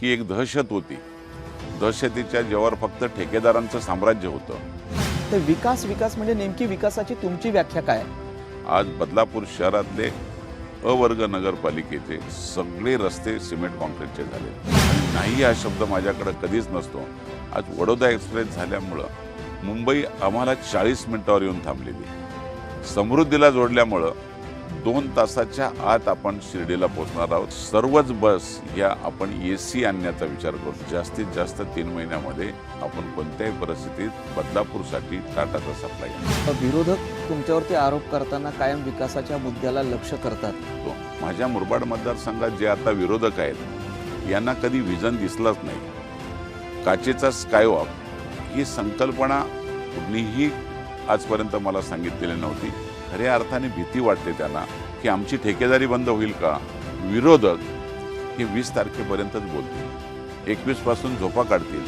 की एक दहशत होती. दहशतीच्या जेव्हा फक्त ठेकेदारांचं साम्राज्य होतं. तर विकास विकास म्हणजे नेमकी विकासाची तुमची व्याख्या काय? आज बदलापूर शहरातले अवर्ग नगरपालिकेचे सगळे रस्ते सिमेंट कॉन्क्रीटचे झाले. आणि नाही हा शब्द माझ्याकडे कधीच नसतो. आज वडोदा एक्सप्रेस झाल्यामुळं मुंबई आम्हाला चाळीस मिनिटावर येऊन थांबलेली. समृद्धीला जोडल्यामुळं दोन तासाच्या आत आपण शिर्डीला पोहोचणार आहोत. सर्वच बस या आपण ए सी आणण्याचा विचार करू जास्तीत जास्त तीन महिन्यामध्ये आपण कोणत्याही परिस्थितीत बदलापूरसाठी टाटाचा सप्लाय विरोधक तुमच्यावरती आरोप करताना कायम विकासाच्या मुद्द्याला लक्ष करतात. करतो माझ्या मुरबाड मतदारसंघात जे आता विरोधक आहेत यांना कधी विजन दिसलंच नाही. काचेचा स्कायवॉक ही संकल्पना कुठलीही आजपर्यंत मला सांगितलेली नव्हती. खऱ्या अर्थाने भीती वाटते त्यांना की आमची ठेकेदारी बंद होईल का? विरोधक हे वीस तारखेपर्यंतच बोलतील. एकवीसपासून झोपा काढतील.